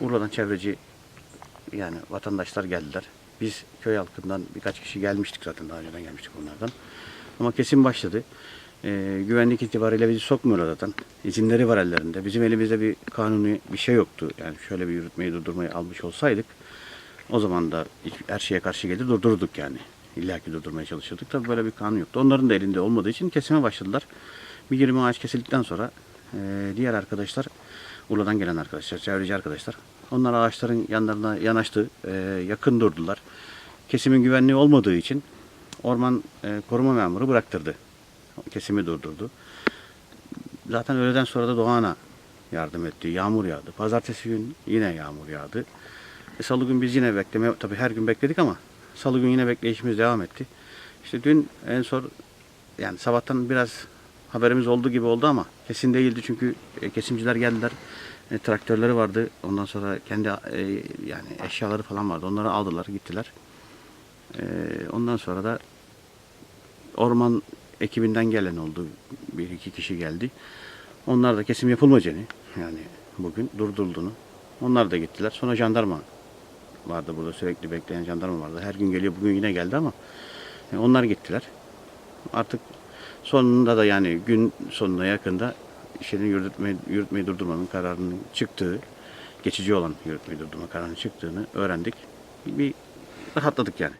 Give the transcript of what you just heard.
Urla'dan çevreci yani vatandaşlar geldiler. Biz köy halkından birkaç kişi gelmiştik zaten daha önceden gelmiştik onlardan. Ama kesin başladı. Ee, güvenlik itibariyle bizi sokmuyorlar zaten. İzinleri var ellerinde. Bizim elimizde bir kanuni bir şey yoktu. Yani şöyle bir yürütmeyi durdurmayı almış olsaydık o zaman da her şeye karşı gelir durdururduk yani. İlla ki durdurmaya çalışırdık. Tabii böyle bir kanun yoktu. Onların da elinde olmadığı için kesime başladılar. Bir 20 ağaç kesildikten sonra e, diğer arkadaşlar, Urla'dan gelen arkadaşlar, çevreci arkadaşlar, onlar ağaçların yanlarına yanaştı, e, yakın durdular. Kesimin güvenliği olmadığı için orman e, koruma memuru bıraktırdı. Kesimi durdurdu. Zaten öğleden sonra da Doğan'a yardım etti. Yağmur yağdı. Pazartesi gün yine yağmur yağdı. E, Salı gün biz yine bekleme, tabii her gün bekledik ama Salı gün yine bekleyişimiz devam etti. İşte dün en son yani sabahtan biraz haberimiz olduğu gibi oldu ama kesin değildi çünkü e, kesimciler geldiler. E, traktörleri vardı. Ondan sonra kendi e, yani eşyaları falan vardı. Onları aldılar, gittiler. E, ondan sonra da orman ekibinden gelen oldu. Bir iki kişi geldi. Onlar da kesim yapılmayacağını yani bugün durdurulduğunu. Onlar da gittiler. Sonra jandarma vardı burada sürekli bekleyen jandarma vardı. Her gün geliyor bugün yine geldi ama e, onlar gittiler. Artık sonunda da yani gün sonuna yakında işini yürütmeyi, yürütmeyi durdurmanın kararının çıktığı, geçici olan yürütmeyi durdurma kararının çıktığını öğrendik. Bir rahatladık yani.